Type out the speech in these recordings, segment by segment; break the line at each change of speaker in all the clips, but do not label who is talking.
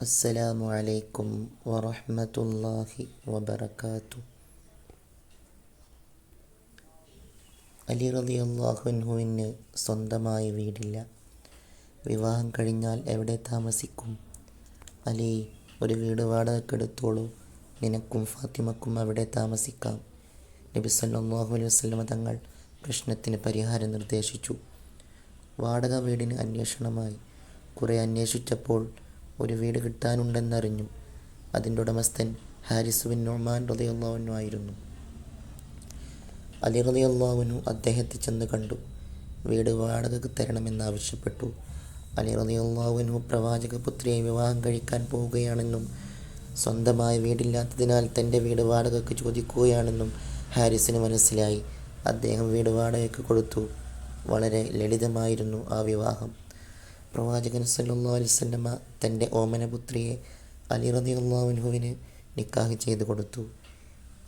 അസ്സലാമു അലൈക്കും വറഹ്മത്തുള്ളാഹി വബറകാതു അലി റളിയല്ലാഹുവിന് സ്വന്തമായ വീടില്ല. വിവാഹം കഴിഞ്ഞാൽ എവിടെ താമസിക്കും? അലി ഒരു വീട് വാടകയ്ക്കെടുത്തോളൂ നിനക്കും ഫാത്തിമക്കും അവിടെ താമസിക്കാം. നബി സല്ലല്ലാഹു അലൈഹി വസല്ലമ തങ്ങൾ പ്രശ്നത്തിന് പരിഹാരം നിർദ്ദേശിച്ചു. വാടക വീടിന് അന്വേഷണമായി. കുറേ അന്വേഷിച്ചപ്പോൾ ഒരു വീട് കിട്ടാനുണ്ടെന്നറിഞ്ഞു അതിന്റെ ഉടമസ്ഥൻ ഹാരിസ് ബിൻ നൊമാൻ റളിയല്ലാഹു ആയിരുന്നു. അലി റളിയല്ലാഹുവിനു അദ്ദേഹത്തെ ചെന്ന് കണ്ടു. വീട് വാടകക്ക് തരണമെന്നാവശ്യപ്പെട്ടു. അലി റളിയല്ലാഹുവിനു പ്രവാചക പുത്രിയെ വിവാഹം കഴിക്കാൻ പോവുകയാണെന്നും സ്വന്തമായ വീടില്ലാത്തതിനാൽ തന്റെ വീട് വാടകയ്ക്ക് ചോദിക്കുകയാണെന്നും ഹാരിസിന് മനസ്സിലായി. അദ്ദേഹം വീട് വാടകയ്ക്ക് കൊടുത്തു. വളരെ ലളിതമായിരുന്നു ആ വിവാഹം. പ്രവാചകൻ സല്ലല്ലാഹു അലൈഹി വസല്ലമ തന്റെ ഓമനപുത്രിയെ അലി റളിയല്ലാഹുവിന് നിക്കാഹ് ചെയ്തു കൊടുത്തു.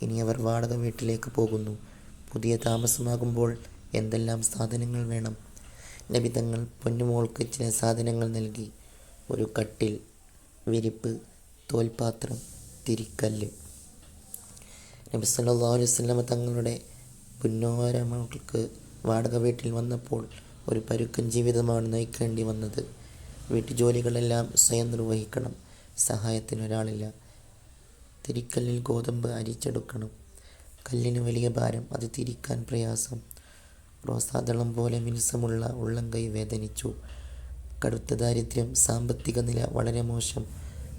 ഇനി അവർ വാടക വീട്ടിലേക്ക് പോകുന്നു. പുതിയ താമസമാകുമ്പോൾ എന്തെല്ലാം സാധനങ്ങൾ വേണം? നബി തങ്ങൾ പൊന്നുമോൾക്ക് ചില സാധനങ്ങൾ നൽകി. ഒരു കട്ടിൽ വിരിപ്പ് തോൽപാത്രം തിരിക്കല്ല്. നബി സല്ലല്ലാഹു അലൈഹി വസല്ലമ തങ്ങളുടെ പുന്നോരമകൾക്ക് വാടക വീട്ടിൽ വന്നപ്പോൾ ഒരു പരുക്കൻ ജീവിതമാണ് നയിക്കേണ്ടി വന്നത്. വീട്ടുജോലികളെല്ലാം സ്വയം നിർവഹിക്കണം. സഹായത്തിന് ഒരാളില്ല. തിരിക്കല്ലിൽ ഗോതമ്പ് അരിച്ചെടുക്കണം. കല്ലിന് വലിയ ഭാരം അത് തിരിക്കാൻ പ്രയാസം. റോസാദളം പോലെ മിനുസമുള്ള ഉള്ളംകൈ വേദനിച്ചു. കടുത്ത ദാരിദ്ര്യം സാമ്പത്തിക നില വളരെ മോശം.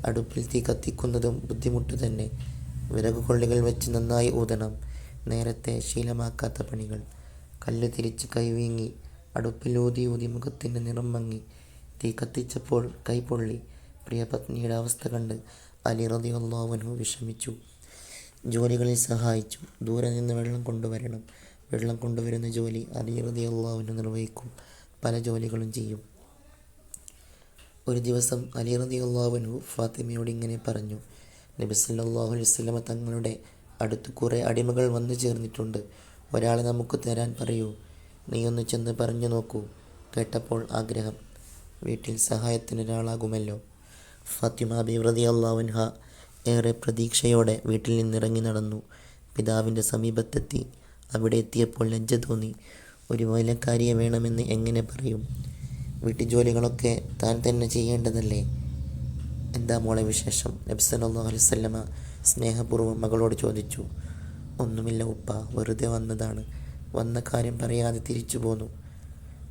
അടുപ്പിൽ തീ കത്തിക്കുന്നതും ബുദ്ധിമുട്ട് തന്നെ. വിറകുകൊള്ളികൾ വെച്ച് നന്നായി ഊതണം. നേരത്തെ ശീലമാക്കാത്ത പണികൾ. കല്ല് തിരിച്ച് കൈവീങ്ങി അടുപ്പിൽ ഊതി മുഖത്തിന്റെ നിറം മങ്ങി. തീ കത്തിച്ചപ്പോൾ കൈപൊള്ളി പ്രിയപത്നിയുടെ അവസ്ഥ കണ്ട് അലി റളിയല്ലാഹു വിഷമിച്ചു. ജോലികളിൽ സഹായിച്ചു. ദൂരെ നിന്ന് വെള്ളം കൊണ്ടുവരണം. വെള്ളം കൊണ്ടുവരുന്ന ജോലി അലി റതിയുള്ളവനു നിർവഹിക്കും. പല ജോലികളും ചെയ്യും. ഒരു ദിവസം അലി റളിയല്ലാഹു ഫാത്തിമയോട് ഇങ്ങനെ പറഞ്ഞു. നബി അലൈഹി വസല്ലമ തങ്ങളുടെ അടുത്ത് കുറേ അടിമകൾ വന്നു ചേർന്നിട്ടുണ്ട്. ഒരാളെ നമുക്ക് തരാൻ പറയൂ. നീയൊന്ന് ചെന്ന് പറഞ്ഞു നോക്കൂ കേട്ടപ്പോൾ ആഗ്രഹം. വീട്ടിൽ സഹായത്തിന് ഒരാളാകുമല്ലോ ഫാത്തിമ ബിവ്രതി അള്ളാവുൻഹ ഏറെ പ്രതീക്ഷയോടെ വീട്ടിൽ നിന്നിറങ്ങി നടന്നു. പിതാവിന്റെ സമീപത്തെത്തി. അവിടെ എത്തിയപ്പോൾ ലജ്ജ തോന്നി. ഒരു വേലക്കാരിയെ വേണമെന്ന് എങ്ങനെ പറയും? വീട്ടുജോലികളൊക്കെ താൻ തന്നെ ചെയ്യേണ്ടതല്ലേ? എന്താ മോളെ വിശേഷം? നബി സല്ലല്ലാഹു അലൈഹി വസല്ലമ സ്നേഹപൂർവം മകളോട് ചോദിച്ചു. ഒന്നുമില്ല ഉപ്പ വെറുതെ വന്നതാണ്. വന്ന കാര്യം പറയാതെ തിരിച്ചു പോന്നു.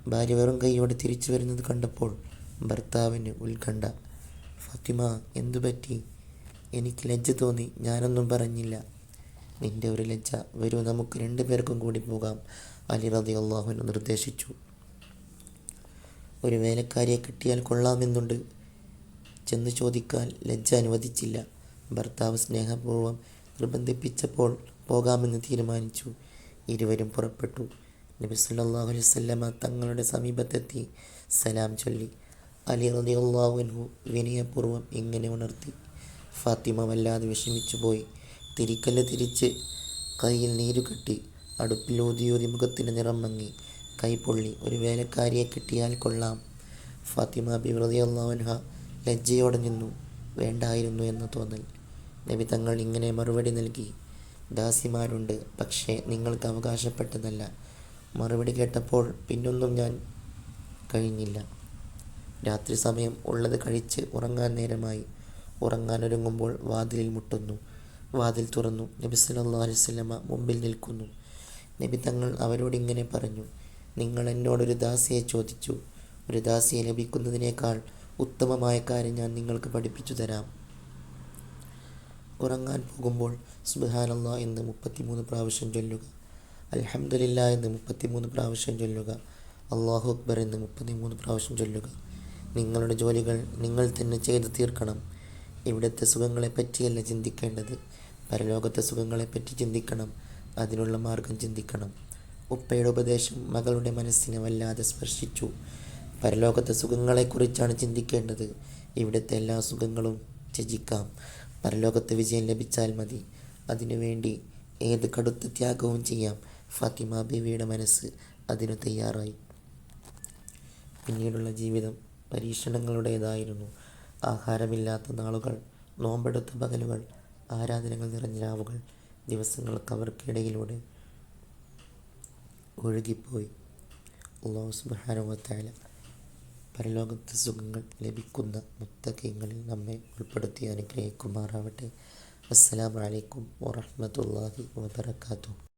ഭാര്യ വെറും കൈയോടെ തിരിച്ചു വരുന്നത് കണ്ടപ്പോൾ ഭർത്താവിന് ഉത്കണ്ഠ. ഫാത്തിമ എന്തു പറ്റി? എനിക്ക് ലജ്ജ തോന്നി. ഞാനൊന്നും പറഞ്ഞില്ല. നിന്റെ ഒരു ലജ്ജ. വരൂ നമുക്ക് രണ്ടു പേർക്കും കൂടി പോകാം. അലി റതി അള്ളാഹുവിന് നിർദ്ദേശിച്ചു. ഒരു വേലക്കാരിയെ കിട്ടിയാൽ കൊള്ളാമെന്നുണ്ട്. ചെന്ന് ചോദിക്കാൻ ലജ്ജ അനുവദിച്ചില്ല. ഭർത്താവ് സ്നേഹപൂർവം നിർബന്ധിപ്പിച്ചപ്പോൾ പോകാമെന്ന് തീരുമാനിച്ചു. ഇരുവരും പുറപ്പെട്ടു. നബി സല്ലാഹു അലൈഹി വസല്ലമ തങ്ങളുടെ സമീപത്തെത്തി സലാം ചൊല്ലി. അലി റളിയല്ലാഹു അൻഹു വിനയപൂർവം ഇങ്ങനെ ഉണർത്തി. ഫാത്തിമ വല്ലാതെ വിഷമിച്ചു പോയി തിരിക്കല്ല് തിരിച്ച് കയ്യിൽ നീരു കെട്ടി അടുപ്പിൽ ഊതിയൂതി മുഖത്തിന് നിറം മങ്ങി കൈ പൊള്ളി ഒരു വേലക്കാരിയെ കിട്ടിയാൽ കൊള്ളാം. ഫാത്തിമ ബി അൻഹ ലജ്ജയോടെ നിന്നു. വേണ്ടായിരുന്നു എന്ന് തോന്നൽ. നബി തങ്ങൾ ഇങ്ങനെ മറുപടി നൽകി. ദാസിമാരുണ്ട്. പക്ഷേ നിങ്ങൾക്ക് അവകാശപ്പെട്ടതല്ല. മറുപടി കേട്ടപ്പോൾ പിന്നൊന്നും ഞാൻ കഴിഞ്ഞില്ല. രാത്രി സമയം ഉള്ളത് കഴിച്ച് ഉറങ്ങാൻ നേരമായി. ഉറങ്ങാനൊരുങ്ങുമ്പോൾ വാതിലിൽ മുട്ടുന്നു. വാതിൽ തുറന്നു. നബി സല്ലാ അലൈഹി വസല്ലമ മുമ്പിൽ നിൽക്കുന്നു. നബി തങ്ങൾ അവരോട് ഇങ്ങനെ പറഞ്ഞു. നിങ്ങൾ എന്നോടൊരു ദാസിയെ ചോദിച്ചു. ഒരു ദാസിയെ ലഭിക്കുന്നതിനേക്കാൾ ഉത്തമമായ കാര്യം ഞാൻ നിങ്ങൾക്ക് പഠിപ്പിച്ചു തരാം. ഉറങ്ങാൻ പോകുമ്പോൾ സുബാനല്ല എന്ന് മുപ്പത്തിമൂന്ന് പ്രാവശ്യം ചൊല്ലുക. അലഹമില്ല എന്ന് മുപ്പത്തിമൂന്ന് പ്രാവശ്യം ചൊല്ലുക. അള്ളാഹു അക്ബർ എന്ന് മുപ്പത്തിമൂന്ന് പ്രാവശ്യം ചൊല്ലുക. നിങ്ങളുടെ ജോലികൾ നിങ്ങൾ തന്നെ ചെയ്തു തീർക്കണം. ഇവിടുത്തെ സുഖങ്ങളെപ്പറ്റിയല്ല ചിന്തിക്കേണ്ടത്. പരലോകത്തെ സുഖങ്ങളെപ്പറ്റി ചിന്തിക്കണം. അതിനുള്ള മാർഗം ചിന്തിക്കണം. ഉപ്പയുടെ ഉപദേശം മകളുടെ മനസ്സിനെ വല്ലാതെ സ്പർശിച്ചു. പരലോകത്തെ സുഖങ്ങളെക്കുറിച്ചാണ് ചിന്തിക്കേണ്ടത്. ഇവിടുത്തെ എല്ലാ സുഖങ്ങളും ത്യജിക്കാം. പരലോകത്തെ വിജയം ലഭിച്ചാൽ മതി. അതിനുവേണ്ടി ഏത് കടുത്ത ത്യാഗവും ചെയ്യാം. ഫാത്തിമ ബീവിയുടെ മനസ്സ് അതിനു തയ്യാറായി. പിന്നീടുള്ള ജീവിതം പരീക്ഷണങ്ങളുടേതായിരുന്നു. ആഹാരമില്ലാത്ത നാളുകൾ നോമ്പെടുത്ത പകലുകൾ ആരാധനകൾ നിറഞ്ഞ രാവുകൾ ദിവസങ്ങൾക്ക് അവർക്കിടയിലൂടെ ഒഴുകിപ്പോയി. അള്ളാഹു സുബാനുവത്തായ പരലോകത്തെ സുഖങ്ങൾ ലഭിക്കുന്ന മുത്തക്കീങ്ങളിൽ നമ്മെ ഉൾപ്പെടുത്തി അനുഗ്രഹിക്കുമാറാവട്ടെ. അസ്സാം വലൈക്കും വറഹ്മത്തുള്ളാഹി വബറകാതുഹു.